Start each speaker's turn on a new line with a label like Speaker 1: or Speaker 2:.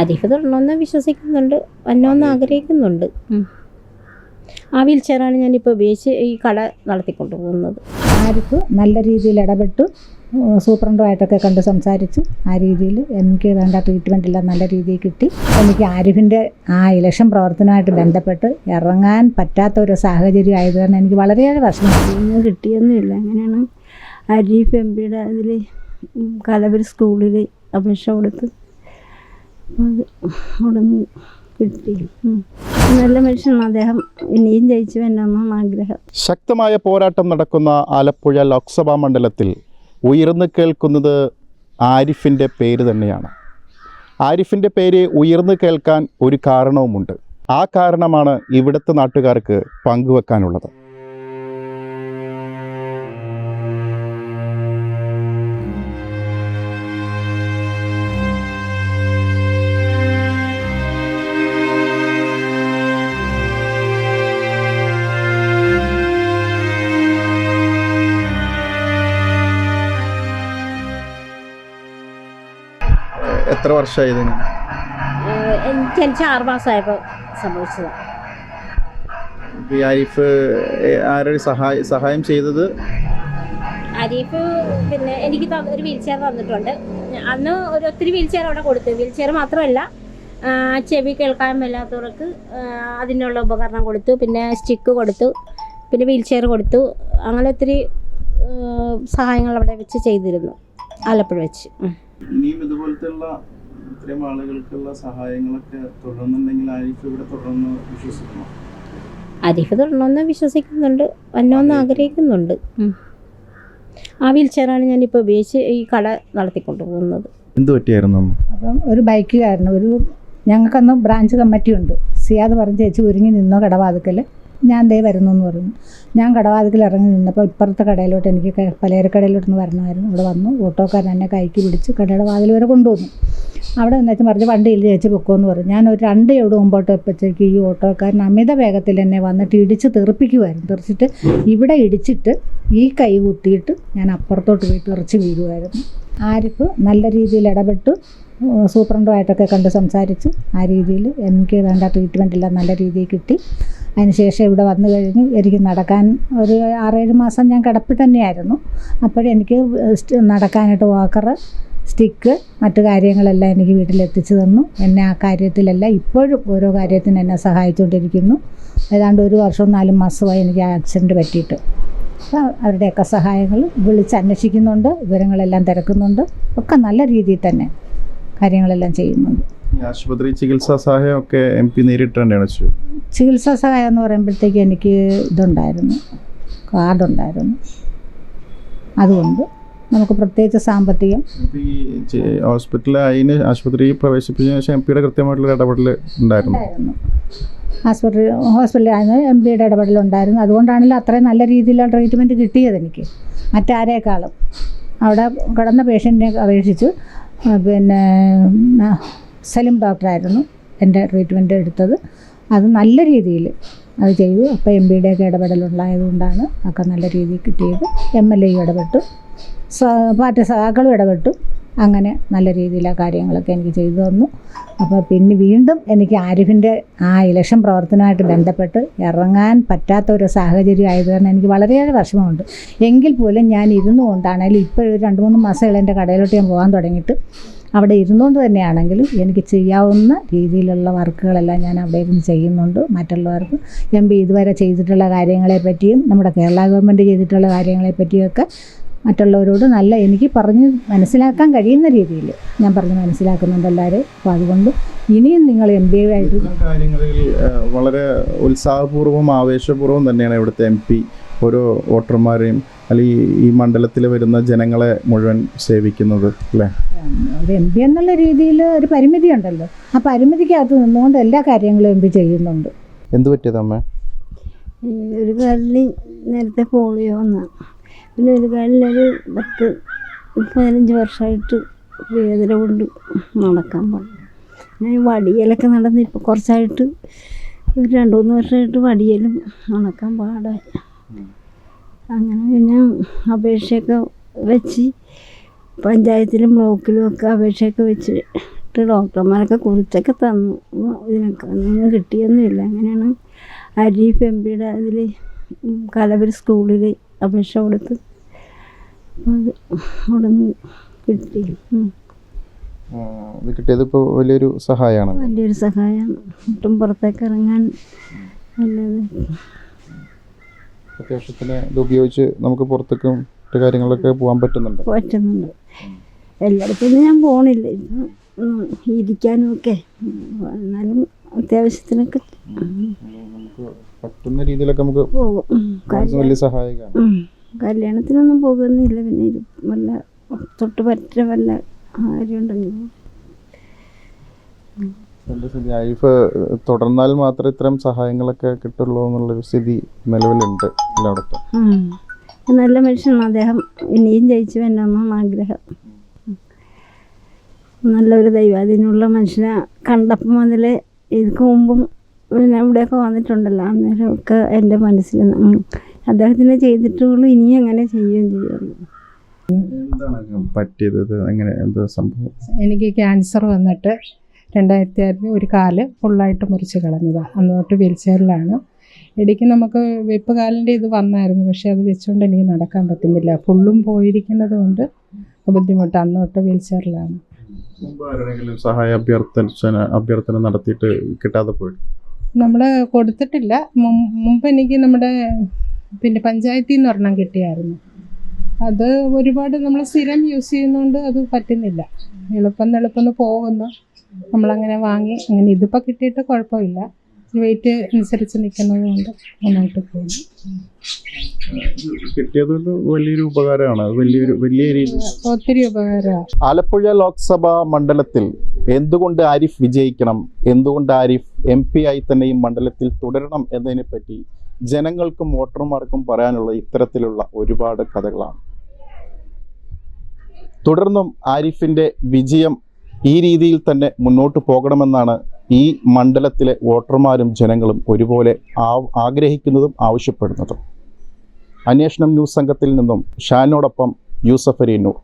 Speaker 1: അരിഫ് തുടരണമെന്ന് വിശ്വസിക്കുന്നുണ്ട് വന്നോന്ന് ആഗ്രഹിക്കുന്നുണ്ട്. ആ വീൽ ചെയറാണ് ഞാനിപ്പോൾ ഉപയോഗിച്ച് ഈ കട നടത്തിക്കൊണ്ട് പോകുന്നത്
Speaker 2: ആരിഫ് നല്ല രീതിയിൽ ഇടപെട്ടു. സൂപ്രണ്ടുമായിട്ടൊക്കെ കണ്ട് സംസാരിച്ചു. ആ രീതിയിൽ എനിക്ക് വേണ്ട ട്രീറ്റ്മെന്റ് എല്ലാം നല്ല രീതിയിൽ കിട്ടി. എനിക്ക് ആരിഫിന്റെ ആ ഇലക്ഷൻ പ്രവർത്തനമായിട്ട് ബന്ധപ്പെട്ട് ഇറങ്ങാൻ പറ്റാത്ത ഒരു സാഹചര്യം ആയത് കാരണം എനിക്ക് വളരെയേറെ വിഷമം.
Speaker 3: കിട്ടിയൊന്നുമില്ല. അങ്ങനെയാണ് അരീഫ് എം പിയുടെ അതിൽ കലവർ സ്കൂളിൽ അപേക്ഷ കൊടുത്ത് അത് കിട്ടി. നല്ല മനുഷ്യനാണ് അദ്ദേഹം. ഇനിയും ജയിച്ചു വരണമെന്നാണ് ആഗ്രഹം.
Speaker 4: ശക്തമായ പോരാട്ടം നടക്കുന്ന ആലപ്പുഴ ലോക്സഭാ മണ്ഡലത്തിൽ ഉയർന്നു കേൾക്കുന്നത് ആരിഫിന്റെ പേര് തന്നെയാണ്. ആരിഫിന്റെ പേര് ഉയർന്നു കേൾക്കാൻ ഒരു കാരണവുമുണ്ട്. ആ കാരണമാണ് ഇവിടുത്തെ നാട്ടുകാർക്ക് പങ്കുവെക്കാനുള്ളത്. എത്ര വർഷമായി ഇതിന്
Speaker 1: എനിക്ക് ജനിച്ച ആറ് മാസമായപ്പോൾ സംഭവിച്ചതാണ്
Speaker 4: ഈ ആരിഫ് ഏ- സഹായ സഹായം ചെയ്തത്?
Speaker 1: അരീഫ് പിന്നെ എനിക്ക് ഒരു വീൽ ചെയർ തന്നിട്ടുണ്ട്. അന്ന് ഒരു ഒത്തിരി വീൽ ചെയർ അവിടെ കൊടുത്തു. വീൽ ചെയർ മാത്രമല്ല ചെവി കേൾക്കാൻ മേലാത്തവർക്ക് അതിനുള്ള ഉപകരണം കൊടുത്തു. പിന്നെ സ്റ്റിക്ക് കൊടുത്തു. പിന്നെ വീൽ ചെയർ കൊടുത്തു. അങ്ങനെ ഒത്തിരി സഹായങ്ങൾ അവിടെ വെച്ച് ചെയ്തിരുന്നു. ആലപ്പുഴ വെച്ച്.
Speaker 4: ഇനിയും ഇതുപോലത്തെയുള്ള ഇത്രയും ആളുകൾക്കുള്ള സഹായങ്ങളൊക്കെ തുടർന്നുണ്ടെങ്കിൽ ആരിഫ് ഇവിടെ തുടർന്ന് വിശ്വസിക്കണം?
Speaker 1: അരിഫ് തൊടണമെന്ന് വിശ്വസിക്കുന്നുണ്ട്. വന്നോന്ന് ആഗ്രഹിക്കുന്നുണ്ട്. ആ വീൽ ചെയറാണ് ഞാനിപ്പോൾ ഉപയോഗിച്ച് ഈ കട നടത്തിക്കൊണ്ട് പോകുന്നത്.
Speaker 4: എന്ത് പറ്റിയായിരുന്നു
Speaker 2: അപ്പം ഒരു ബൈക്കുകാരന് ഒരു ഞങ്ങൾക്കന്ന് ബ്രാഞ്ച് കമ്മിറ്റി ഉണ്ട് സിയാദ് പറഞ്ഞ് ചേച്ചി ഒരുങ്ങി നിന്നോ കടവാതുക്കൽ ഞാൻ ദേ വരുന്നു എന്ന് പറഞ്ഞു. ഞാൻ കടവാതിക്കിൽ ഇറങ്ങി നിന്നപ്പോൾ ഇപ്പുറത്തെ കടയിലോട്ട് എനിക്ക് പലചരക്കടയിലോട്ടൊന്ന് വരണമായിരുന്നു. ഇവിടെ വന്നു. ഓട്ടോക്കാരൻ എന്നെ കൈക്ക് പിടിച്ച് കടയുടെ വാതിൽ വരെ കൊണ്ടുവന്നു. അവിടെ നിന്നേച്ച് പറഞ്ഞ് വണ്ടിയിൽ ചേച്ചി പൊക്കോന്ന് പറഞ്ഞു. ഞാൻ ഒരു രണ്ട് എവിടെ മുമ്പോട്ട് എപ്പോഴത്തേക്ക് ഈ ഓട്ടോക്കാരൻ അമിത വേഗത്തിൽ എന്നെ വന്നിട്ട് ഇടിച്ച് തെറിപ്പിക്കുമായിരുന്നു തെറിച്ചിട്ട് ഇവിടെ ഇടിച്ചിട്ട് ഈ കൈ കുത്തിയിട്ട് ഞാൻ അപ്പുറത്തോട്ട് പോയി തെറിച്ച് വീഴുമായിരുന്നു ആരിഫ് നല്ല രീതിയിൽ ഇടപെട്ടു. സൂപ്രണ്ടുമായിട്ടൊക്കെ കണ്ട് സംസാരിച്ചു. ആ രീതിയിൽ എനിക്ക് വേണ്ട ട്രീറ്റ്മെന്റ് എല്ലാം നല്ല രീതിയിൽ കിട്ടി. അതിനുശേഷം ഇവിടെ വന്നു കഴിഞ്ഞ് എനിക്ക് നടക്കാൻ ഒരു ആറേഴ് മാസം ഞാൻ കിടപ്പിൽ തന്നെയായിരുന്നു. അപ്പോഴെനിക്ക് നടക്കാനായിട്ട് വാക്കർ സ്റ്റിക്ക് മറ്റു കാര്യങ്ങളെല്ലാം എനിക്ക് വീട്ടിലെത്തിച്ചു തന്നു. എന്നെ ആ കാര്യത്തിലെല്ലാം ഇപ്പോഴും ഓരോ കാര്യത്തിന് എന്നെ സഹായിച്ചുകൊണ്ടിരിക്കുന്നു. ഏതാണ്ട് ഒരു വർഷവും നാലും മാസമായി എനിക്ക് ആക്സിഡന്റ് പറ്റിയിട്ട്. അവരുടെയൊക്കെ സഹായങ്ങൾ വിളിച്ച് അന്വേഷിക്കുന്നുണ്ട് വിവരങ്ങളെല്ലാം തിരക്കുന്നുണ്ട് ഒക്കെ നല്ല രീതിയിൽ തന്നെ കാര്യങ്ങളെല്ലാം ചെയ്യുന്നുണ്ട്.
Speaker 4: ആശുപത്രി ചികിത്സാ സഹായം ഒക്കെ എം പി നേരിട്ട് തന്നെയാണ്
Speaker 2: ചികിത്സാ സഹായം എന്ന് പറയുമ്പോഴത്തേക്ക് എനിക്ക് ഇതുണ്ടായിരുന്നു കാർഡുണ്ടായിരുന്നു. അതുകൊണ്ട് നമുക്ക് പ്രത്യേകിച്ച് സാമ്പത്തികം.
Speaker 4: ഹോസ്പിറ്റലിൽ അതിന് ആശുപത്രിയിൽ പ്രവേശിപ്പിച്ചതിന് ശേഷം എം പിയുടെ കൃത്യമായിട്ടുള്ള ഇടപെടൽ ഉണ്ടായിരുന്നു.
Speaker 2: ആശുപത്രി ഹോസ്പിറ്റലിലായിരുന്നു എം പിയുടെ ഇടപെടലുണ്ടായിരുന്നു. അതുകൊണ്ടാണല്ലോ അത്രയും നല്ല രീതിയിലുള്ള ട്രീറ്റ്മെന്റ് കിട്ടിയത് എനിക്ക്. മറ്റാരേക്കാളും. അവിടെ കിടന്ന പേഷ്യന്റിനെ അപേക്ഷിച്ച് പിന്നെ സലിം ഡോക്ടറായിരുന്നു എന്റെ ട്രീറ്റ്മെന്റ് എടുത്തത്. അത് നല്ല രീതിയിൽ അത് ചെയ്തു. അപ്പോൾ എം പിയുടെയൊക്കെ ഇടപെടലുണ്ടായതുകൊണ്ടാണ് ഒക്കെ നല്ല രീതിയിൽ കിട്ടിയത്. എം എൽ എയും ഇടപെട്ടു. പാർട്ടി സഹാക്കളും ഇടപെട്ടു. അങ്ങനെ നല്ല രീതിയിലാ കാര്യങ്ങളൊക്കെ എനിക്ക് ചെയ്തു തന്നു. അപ്പോൾ പിന്നെ വീണ്ടും എനിക്ക് ആരിഫിന്റെ ആ ഇലക്ഷൻ പ്രവർത്തനമായിട്ട് ബന്ധപ്പെട്ട് ഇറങ്ങാൻ പറ്റാത്ത ഒരു സാഹചര്യം ആയത് കാരണം എനിക്ക് വളരെയേറെ വിഷമമുണ്ട്. എങ്കിൽ പോലും ഞാൻ ഇരുന്നു കൊണ്ടാണെങ്കിലും ഇപ്പോൾ രണ്ട് മൂന്ന് മാസങ്ങൾ എന്റെ കടയിലോട്ട് ഞാൻ പോകാൻ തുടങ്ങിയിട്ട് അവിടെ ഇരുന്നുകൊണ്ട് തന്നെയാണെങ്കിലും എനിക്ക് ചെയ്യാവുന്ന രീതിയിലുള്ള വർക്കുകളെല്ലാം ഞാൻ അവിടെ ഇരുന്ന് ചെയ്യുന്നുണ്ട്. മറ്റുള്ളവർക്ക് എം പി ഇതുവരെ ചെയ്തിട്ടുള്ള കാര്യങ്ങളെ പറ്റിയും നമ്മുടെ കേരള ഗവൺമെന്റ് ചെയ്തിട്ടുള്ള കാര്യങ്ങളെ പറ്റിയൊക്കെ മറ്റുള്ളവരോട് നല്ല എനിക്ക് പറഞ്ഞ് മനസ്സിലാക്കാൻ കഴിയുന്ന രീതിയിൽ ഞാൻ പറഞ്ഞ് മനസ്സിലാക്കുന്നുണ്ട് എല്ലാവരും അപ്പോൾ അതുകൊണ്ട് ഇനിയും നിങ്ങൾ എം ബി ആയിട്ട്
Speaker 4: കാര്യങ്ങളിൽ വളരെ ഉത്സാഹപൂർവം ആവേശപൂർവം തന്നെയാണ് ഇവിടുത്തെ എം പി ഓരോ വോട്ടർമാരെയും അല്ലെങ്കിൽ ഈ മണ്ഡലത്തിൽ വരുന്ന ജനങ്ങളെ മുഴുവൻ സേവിക്കുന്നത് അല്ലേ?
Speaker 2: ഒരു എം പി എന്നുള്ള രീതിയിൽ ഒരു പരിമിതി ഉണ്ടല്ലോ. ആ പരിമിതിക്കകത്ത് നിന്നുകൊണ്ട് എല്ലാ കാര്യങ്ങളും എം പി ചെയ്യുന്നുണ്ട്.
Speaker 4: എന്ത് പറ്റിയതമ്മ?
Speaker 3: ഒരു കാലിന് നേരത്തെ പോളിയോ വന്നതാണ് പിന്നെ ഒരു കാലിലൊരു പത്ത് പതിനഞ്ച് വർഷമായിട്ട് വേദന കൊണ്ട് നടക്കാൻ പാടില്ല. ഞാൻ വടിയലൊക്കെ നടന്ന് ഇപ്പോൾ കുറച്ചായിട്ട് ഒരു രണ്ട് മൂന്ന് വർഷമായിട്ട് വടിയലും നടക്കാൻ പാടായി. അങ്ങനെ പിന്നെ അപേക്ഷയൊക്കെ വെച്ച് പഞ്ചായത്തിലും ബ്ലോക്കിലും ഒക്കെ അപേക്ഷയൊക്കെ വെച്ചിട്ട് ഡോക്ടർമാരൊക്കെ കുറിച്ചൊക്കെ തന്നു. ഇതിനൊക്കെ ഒന്നും കിട്ടിയൊന്നുമില്ല. അങ്ങനെയാണ് അരീഫ് എം പിയുടെ അതിൽ കലവൂർ സ്കൂളിൽ അപേക്ഷ കൊടുത്ത് അത് അവിടെ നിന്ന് കിട്ടി
Speaker 4: ഇത് കിട്ടിയത് ഇപ്പോൾ വലിയൊരു സഹായമാണ്
Speaker 3: വലിയൊരു സഹായം. ഒട്ടും പുറത്തേക്ക് ഇറങ്ങാൻ നല്ലത്
Speaker 4: അത്യാവശ്യത്തിന് ഇത് ഉപയോഗിച്ച് നമുക്ക് പുറത്തേക്കും മറ്റു കാര്യങ്ങളിലൊക്കെ പോകാൻ പറ്റുന്നുണ്ട്.
Speaker 3: പറ്റുന്നുണ്ട്. എല്ലായിടത്തും ഞാൻ പോണില്ല. ഇപ്പം ഇരിക്കാനും ഒക്കെ. എന്നാലും അത്യാവശ്യത്തിനൊക്കെ.
Speaker 4: നമുക്ക് പറ്റുന്ന രീതിയിലൊക്കെ നമുക്ക്
Speaker 3: പോകും
Speaker 4: വലിയ സഹായകമാണ്
Speaker 3: കല്യാണത്തിനൊന്നും പോകുന്നില്ല. പിന്നെ ഇത് വല്ല തൊട്ട് പറ്റ വല്ല കാര്യമുണ്ടെങ്കിൽ.
Speaker 4: ലൈഫ് തുടർന്നാൽ മാത്രമേ ഇത്തരം സഹായങ്ങളൊക്കെ കിട്ടുള്ളൂ എന്നുള്ളൊരു സ്ഥിതി നിലവിലുണ്ട് എല്ലായിടത്തും.
Speaker 3: നല്ല മനുഷ്യനാണ്. അദ്ദേഹം ഇനിയും ജയിച്ചു വരണമെന്നാണ് ആഗ്രഹം. നല്ലൊരു ദൈവാധീനമുള്ള മനുഷ്യനെ കണ്ടപ്പം മുതൽ ഇതിനു മുമ്പും പിന്നെ ഇവിടെയൊക്കെ വന്നിട്ടുണ്ടല്ലോ. അന്നേരമൊക്കെ എന്റെ മനസ്സിൽ അദ്ദേഹത്തിന് ചെയ്തിട്ടുള്ളൂ ഇനി അങ്ങനെ ചെയ്യുകയും ചെയ്യുള്ളൂ
Speaker 4: എന്താണ് പറ്റിയത്? അങ്ങനെ എന്താ സംഭവം?
Speaker 5: എനിക്ക് ക്യാൻസർ വന്നിട്ട് രണ്ടായിരത്തി ആറിന് ഒരു കാൽ ഫുള്ളായിട്ട് മുറിച്ച് കളഞ്ഞതാണ് അന്ന് തൊട്ട് വീൽ ചെയറിലാണ് ഇടയ്ക്ക് നമുക്ക് വെപ്പ് കാലിന്റെ ഇത് വന്നായിരുന്നു പക്ഷേ അത് വെച്ചുകൊണ്ട് എനിക്ക് നടക്കാൻ പറ്റുന്നില്ല. ഫുള്ളും പോയിരിക്കുന്നത് കൊണ്ട് ബുദ്ധിമുട്ട്. അന്ന് തൊട്ട് വീൽ ചെയറിലാണ്
Speaker 4: സഹായ അഭ്യർത്ഥന അഭ്യർത്ഥന നടത്തിയിട്ട് കിട്ടാതെ പോയി?
Speaker 5: നമ്മൾ കൊടുത്തിട്ടില്ല. മുമ്പ് എനിക്ക് നമ്മുടെ പിന്നെ പഞ്ചായത്തിൽ നിന്ന് ഒരെണ്ണം കിട്ടിയായിരുന്നു. അത് ഒരുപാട് നമ്മൾ സ്ഥിരം യൂസ് ചെയ്യുന്നതുകൊണ്ട് അത് പറ്റുന്നില്ല. എളുപ്പം എളുപ്പം പോകുന്നു. നമ്മളങ്ങനെ വാങ്ങി അങ്ങനെ ഇതിപ്പോൾ കിട്ടിയിട്ട് കുഴപ്പമില്ല. വെയിറ്റ് അനുസരിച്ച് നിൽക്കുന്നത് കൊണ്ട് നന്നായിട്ട് പോകുന്നു.
Speaker 4: കിട്ടിയത് വലിയൊരു ഉപകാരമാണ്. വലിയൊരു വലിയ
Speaker 5: ഒത്തിരി ഉപകാരമാണ്.
Speaker 4: ആലപ്പുഴ ലോക്സഭാ മണ്ഡലത്തിൽ എന്തുകൊണ്ട് ആരിഫ് വിജയിക്കണം? എന്തുകൊണ്ട് ആരിഫ് എം പി ആയി തന്നെ ഈ മണ്ഡലത്തിൽ തുടരണം എന്നതിനെപ്പറ്റി ജനങ്ങൾക്കും വോട്ടർമാർക്കും പറയാനുള്ള ഇത്തരത്തിലുള്ള ഒരുപാട് കഥകളാണ്. തുടർന്നും ആരിഫിന്റെ വിജയം ഈ രീതിയിൽ തന്നെ മുന്നോട്ട് പോകണമെന്നാണ് ഈ മണ്ഡലത്തിലെ വോട്ടർമാരും ജനങ്ങളും ഒരുപോലെ ആഗ്രഹിക്കുന്നതും ആവശ്യപ്പെടുന്നതും. അന്വേഷണം ന്യൂസ് സംഘത്തിൽ നിന്നും ഷാനോടൊപ്പം യൂസഫ് അരീനൂർ